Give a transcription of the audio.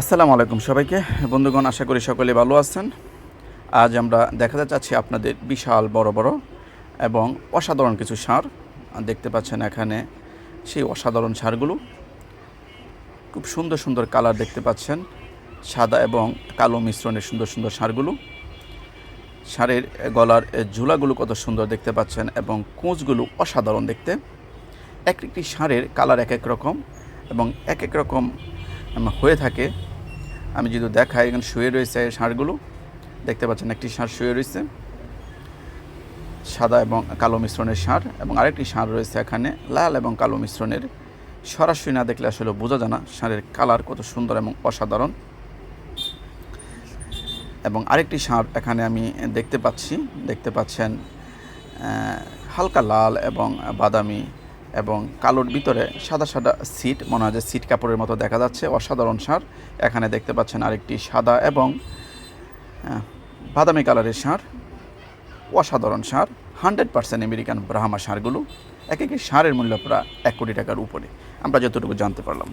আসসালামু আলাইকুম সবাইকে। বন্ধুগণ, আশা করি সকলে ভালো আছেন। আজ আমরা দেখাতে চাচ্ছি আপনাদের বিশাল, বড় বড় এবং অসাধারণ কিছু সার। দেখতে পাচ্ছেন এখানে সেই অসাধারণ সারগুলো। খুব সুন্দর সুন্দর কালার দেখতে পাচ্ছেন। সাদা এবং কালো মিশ্রণের সুন্দর সুন্দর সারগুলো। সারের গলার ঝুলাগুলো কত সুন্দর দেখতে পাচ্ছেন এবং কোঁচগুলো অসাধারণ দেখতে। এক একটি সারের কালার এক এক রকম এবং এক এক রকম হয়ে থাকে। আমি যদি দেখাই, এখানে শুয়ে রয়েছে ষাঁড়গুলো, দেখতে পাচ্ছেন একটি ষাঁড় শুয়ে রয়েছে, সাদা এবং কালো মিশ্রণের ষাঁড়, এবং আরেকটি ষাঁড় রয়েছে এখানে, লাল এবং কালো মিশ্রণের। সরাসরি না দেখলে আসলে বোঝা যায় না, ষাঁড়ের কালার কত সুন্দর এবং অসাধারণ। এবং আরেকটি ষাঁড় এখানে আমি দেখতে পাচ্ছি, দেখতে পাচ্ছেন হালকা লাল এবং বাদামি এবং কালোর ভিতরে সাদা সাদা সিট, মনে হয় যে সিট কাপড়ের মতো দেখা যাচ্ছে, অসাধারণ সার। এখানে দেখতে পাচ্ছেন আরেকটি সাদা এবং বাদামি কালারের সার। অসাধারণ সার, হান্ড্রেড পার্সেন্ট আমেরিকান ব্রাহ্মা সারগুলো। এক একটি সারের মূল্য প্রায় এক কোটি টাকার উপরে। আমরা যতটুকু জানতে পারলাম।